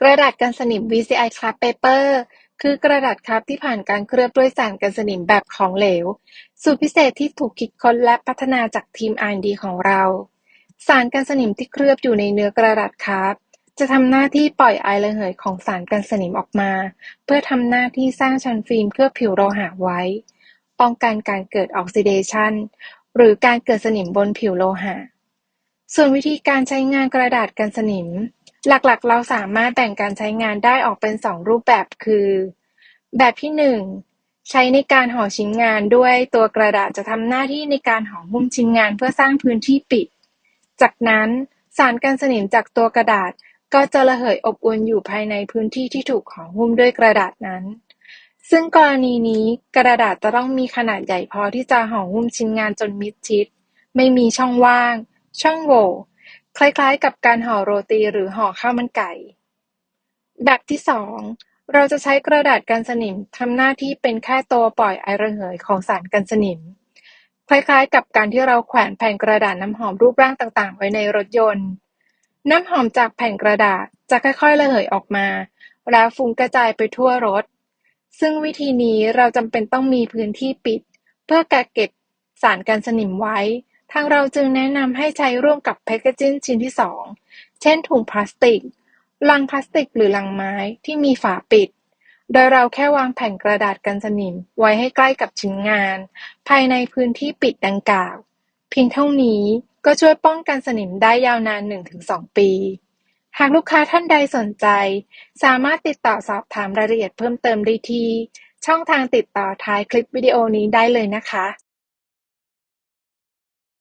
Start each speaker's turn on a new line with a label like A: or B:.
A: กระดาษกันสนิม VCI Club Paper คือกระดาษครับที่ผ่านการเคลือบด้วยสารกันสนิมแบบของเหลว สูตรพิเศษที่ถูกคิดค้นและพัฒนาจากทีม R&D ของเรา สารกันสนิมที่เคลือบอยู่ในเนื้อกระดาษครับจะทำหน้าที่ปล่อยไอระเหยของสารกันสนิมออกมา เพื่อทำหน้าที่สร้างชั้นฟิล์มเคลือบผิวโลหะไว้ ป้องกันการเกิดออกซิเดชันหรือการเกิดสนิมบนผิวโลหะ ส่วนวิธีการใช้งานกระดาษกันสนิม หลัก ๆ เราสามารถแบ่งการใช้งานได้ออกเป็น2รูปแบบ คือ แบบที่1ใช้ในการห่อชิ้นงานด้วยตัวกระดาษจะทำหน้าที่ในการห่อหุ้มชิ้นงานเพื่อสร้างพื้นที่ปิด จากนั้นสารกันสนิมจากตัวกระดาษก็จะระเหยอบอวนอยู่ภายในพื้นที่ที่ถูกห่อหุ้มด้วยกระดาษนั้น ซึ่งกรณีนี้กระดาษจะต้องมีขนาดใหญ่พอที่จะห่อหุ้มชิ้นงานจนมิดชิด ไม่มีช่องว่าง ช่องโหว่ คล้าย ๆ กับการห่อโรตีหรือห่อข้าวมันไก่ แบบที่2เราจะใช้กระดาษกันสนิมทำหน้าที่เป็นแค่ตัวปล่อยไอระเหยของสารกันสนิม คล้าย ๆ กับการที่เราแขวนแผ่นกระดาษน้ำหอมรูปร่างต่าง ๆ ไว้ในรถยนต์ น้ำหอมจากแผ่นกระดาษจะค่อย ๆ ระเหยออกมา แล้วฟุ้งกระจายไปทั่วรถ ซึ่งวิธีนี้เราจำเป็นต้องมีพื้นที่ปิด เพื่อกักเก็บสารกันสนิมไว้ ทางเราจึงแนะนำให้ใช้ร่วมกับแพคเกจิ้งชิ้นที่2เช่น ถุงพลาสติก ลังพลาสติกหรือลังไม้ที่มีฝาปิด โดยเราแค่วางแผ่นกระดาษกันสนิมไว้ให้ใกล้กับชิ้นงาน ภายในพื้นที่ปิดดังกล่าว เพียงเท่านี้ก็ช่วยป้องกันสนิมได้ยาวนาน 1-2 ปี หากลูกค้าท่านใดสนใจ สามารถติดต่อสอบถามรายละเอียดเพิ่มเติมได้ที่ช่องทางติดต่อท้ายคลิปวิดีโอนี้ได้เลยนะคะ